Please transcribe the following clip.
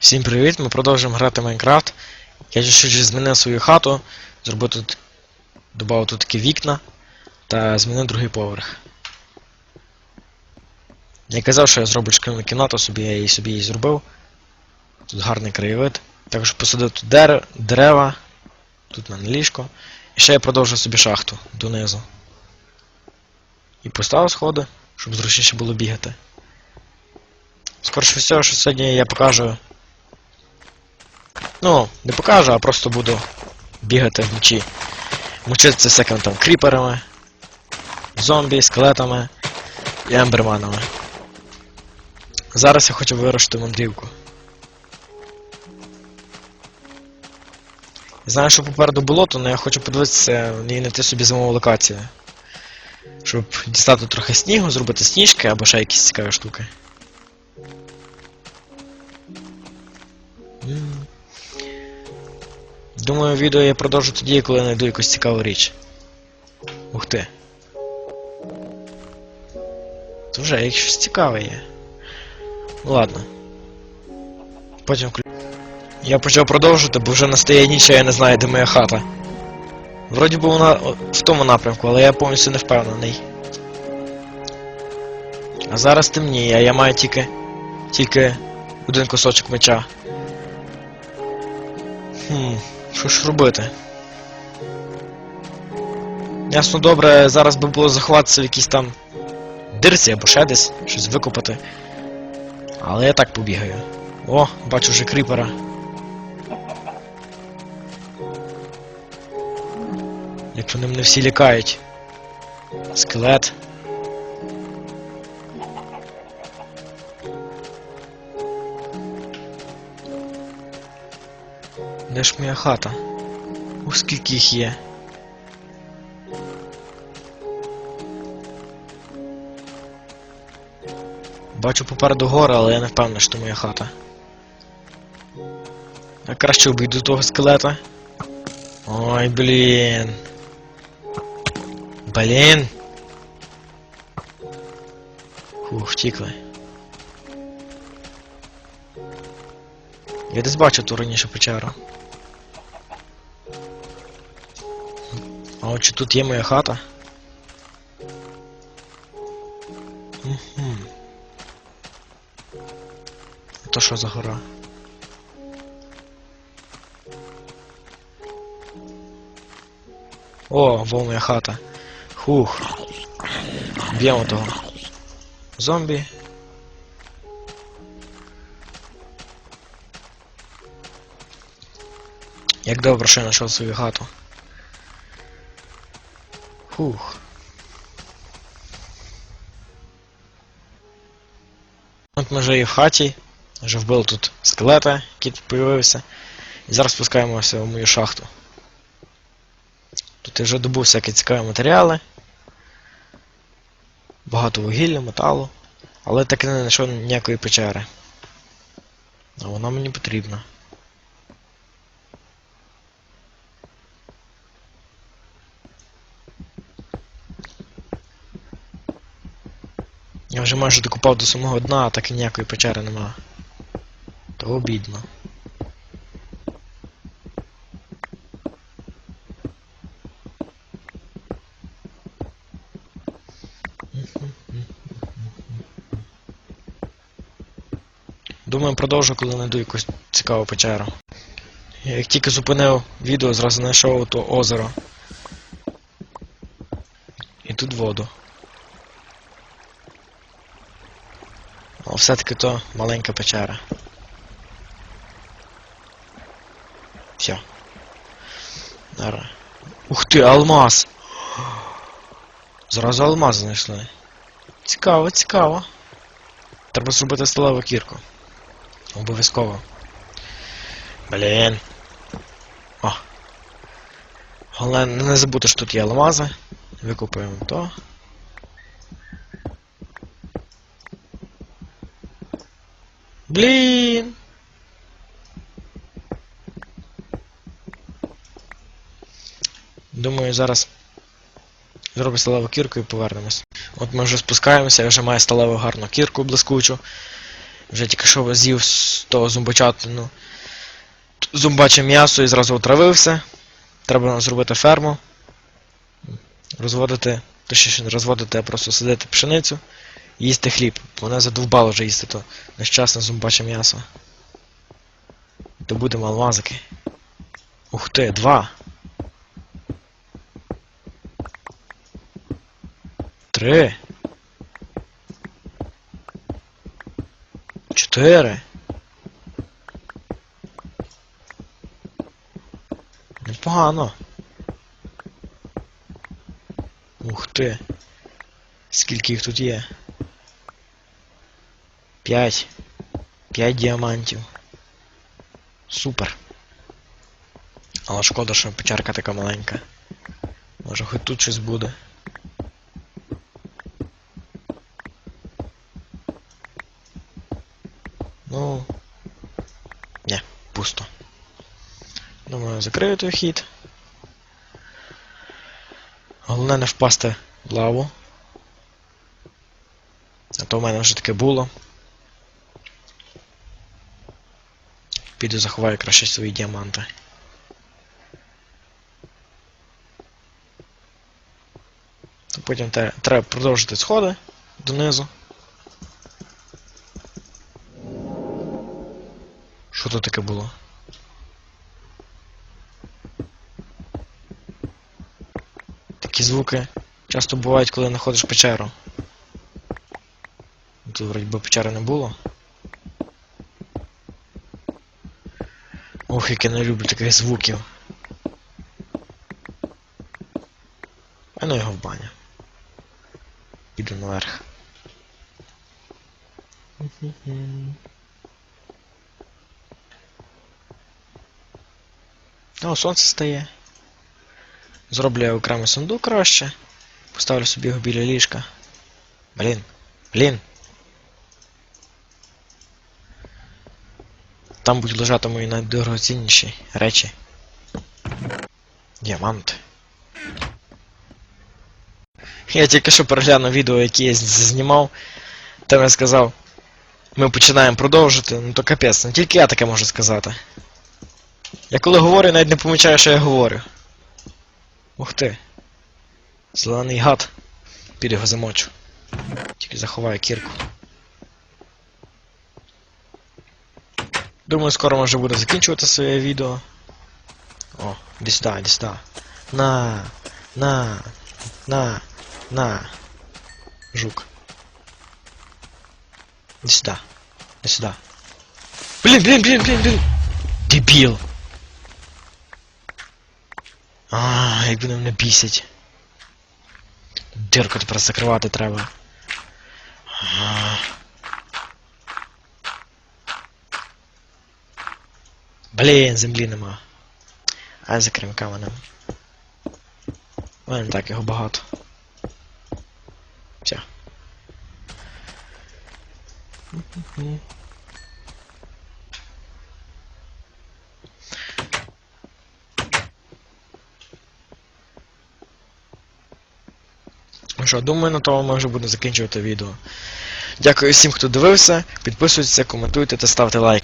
Всім привіт! Ми продовжуємо грати в Майнкрафт. Я ще змінив свою хату, зробив тут. Добавив тут такі вікна та змінив другий поверх. Я казав, що я зроблю шкільну кімнату собі, я її собі її зробив. Тут гарний краєвид. Також посадив тут дер... дерева, тут в мене ліжко. І ще я продовжив собі шахту донизу. І поставив сходи, щоб зручніше було бігати. Скоріше всього, що сьогодні я покажу. Ну, не покажу, а просто буду бігати вночі. Мучитися всякими там кріперами, зомбі, скелетами і емберманами. Зараз я хочу вирушити мандрівку. Знаю, що попереду болото, але я хочу подивитися і знайти собі зимову локацію. Щоб дістати трохи снігу, зробити сніжки або ще якісь цікаві штуки. Думаю, відео я продовжу тоді, коли знайду якусь цікаву річ. Ух ти. То вже як щось цікаве є. Ладно. Потім вклю... Я почав продовжувати, бо вже настає ніч, а я не знаю, де моя хата. Вроді би вона в тому напрямку, але я повністю не впевнений. А зараз темніє, а я маю тільки. тільки один кусочок меча. Хм, що ж робити? Ясно добре, зараз би було заховатися в якійсь там дирці або ще десь, щось викопати. Але я так побігаю. О, бачу вже кріпера. Як вони мене всі лякають. Скелет. Де ж моя хата? Ух, скільки їх є. Бачу попереду гори, але я не впевнений, що це моя хата. Я краще обійду того скелета. Ой, блін. Блін. Фух, втікли. Я десь бачив ту раніше печеру. А от чи тут є моя хата? Угу. То що за гора? О, во моя хата. Хух. Б'ємо того. Зомбі. Як добре, що я знайшов свою хату. Фух. От ми вже і в хаті. Вже вбили тут скелета, який тут появився. І зараз спускаємося в мою шахту. Тут я вже добув всякі цікаві матеріали. Багато вугілля, металу. Але так і не знайшов ніякої печери. А вона мені потрібна. Я вже майже докупав до самого дна, а так і ніякої печери нема. То обідно. Думаю, продовжу, коли знайду якусь цікаву печеру. Як тільки зупинив відео, зразу знайшов то озеро. І тут воду. Але все-таки то маленька печера. Все. Зараз. Ух ти, алмаз! Зразу алмаз знайшли. Цікаво, цікаво. Треба зробити сталеву кірку. Обов'язково. Блін. О. Головне не забути, що тут є алмази. Викупуємо то. Блін. Думаю, зараз зроблю сталеву кірку і повернемось. От ми вже спускаємося, я вже маю сталеву гарну кірку блискучу. Вже тільки що з'їв з того зомбочатину. Зомбаче м'ясо і зразу отравився. Треба зробити ферму. Розводити, точніше не розводити, а просто садити пшеницю їсти хліб. Мене задовбало вже їсти то нещасне зомбаче м'ясо. То будемо алмазики. Ух ти, два. Три. Чотири. Непогано. Ух ти. Скільки їх тут є? П'ять. П'ять діамантів. Супер. Але шкода, що печерка така маленька. Може хоч тут щось буде. Ну. Не, пусто. Думаю, закрию той хід. Головне не впасти в лаву. А то в мене вже таке було. Піду заховаю краще свої діаманти. Потім треба продовжити сходи донизу. Що тут таке було? Такі звуки часто бувають, коли знаходиш печеру. Тут вроді би печери не було. Ох, як я не люблю таких звуків. А ну його в баню. Піду наверх. О, сонце стає. Зроблю я окремий сундук краще. Поставлю собі його біля ліжка. Блін. Блін. Там будуть лежати мої найдорогоцінніші речі. Діаманти. Я тільки що переглянув відео, яке я знімав. Там я сказав. Ми починаємо продовжити, ну то капець, не тільки я таке можу сказати. Я коли говорю, навіть не помічаю, що я говорю. Ух ти. Зелений гад. Під його замочу. Тільки заховаю кірку. Думаю, скоро може буде закінчувати своє відео. О, іди сюди, іди сюди. На, на, на, на. Жук. Іди сюди. Іди сюди. Блін, блін, блін, блін, блін. Дебіл. А, як вони мене бісять. Дирку тепер закривати треба. А. Блін, землі нема. А закрим каменем. У мене так його багато. Все. Ну що, думаю, на тому ми вже будемо закінчувати відео. Дякую всім, хто дивився. Підписуйтесь, коментуйте та ставте лайки.